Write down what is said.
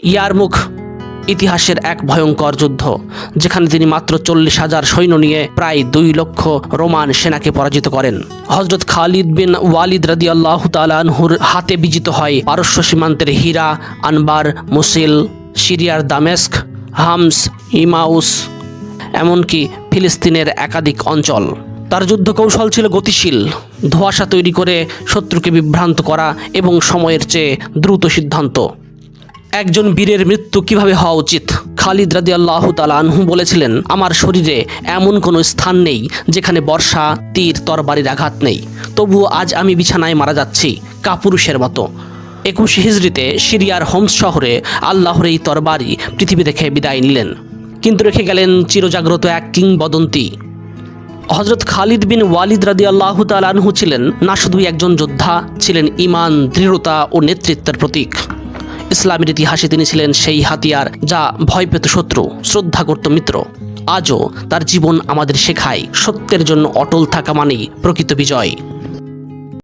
ইয়ারমুখ ইতিহাসের এক ভয়ঙ্কর যুদ্ধ, যেখানে তিনি মাত্র চল্লিশ হাজার সৈন্য নিয়ে প্রায় দুই লক্ষ রোমান সেনাকে পরাজিত করেন। হজরত খালিদ বিন ওয়ালিদ রাদি আল্লাহ তালানহুর হাতে বিজিত হয় পারস্য সীমান্তের হীরা, আনবার, মুসিল, সিরিয়ার দামেস্ক, হামস, ইমাউস, এমনকি ফিলিস্তিনের একাধিক অঞ্চল। তার যুদ্ধ কৌশল ছিল গতিশীল, ধোঁয়াশা তৈরি করে শত্রুকে বিভ্রান্ত করা এবং সময়ের চেয়ে দ্রুত সিদ্ধান্ত। একজন বীরের মৃত্যু কীভাবে হওয়া উচিত? খালিদ রাদি আল্লাহ আনহু বলেছিলেন, আমার শরীরে এমন কোনো স্থান নেই যেখানে বর্ষা, তীর, তরবারির আঘাত নেই। তবুও আজ আমি বিছানায় মারা যাচ্ছি, কাপুরুষের মতো। একুশ হিজড়িতে সিরিয়ার হোমস শহরে আল্লাহর এই তরবারি পৃথিবী দেখে বিদায় নিলেন। কিন্তু রেখে গেলেন চিরজাগ্রত এক কিংবদন্তি। হজরত খালিদ বিন ওয়ালিদ রাদি আল্লাহ তালানহু ছিলেন না শুধুই একজন যোদ্ধা, ছিলেন ইমান, দৃঢ়তা ও নেতৃত্বের প্রতীক। ইসলামের ইতিহাসে তিনি ছিলেন সেই হাতিয়ার যা ভয় পেত শত্রু, শ্রদ্ধা করত মিত্র। আজও তার জীবন আমাদের শেখায় সত্যের জন্য অটল থাকা মানেই প্রকৃত বিজয়।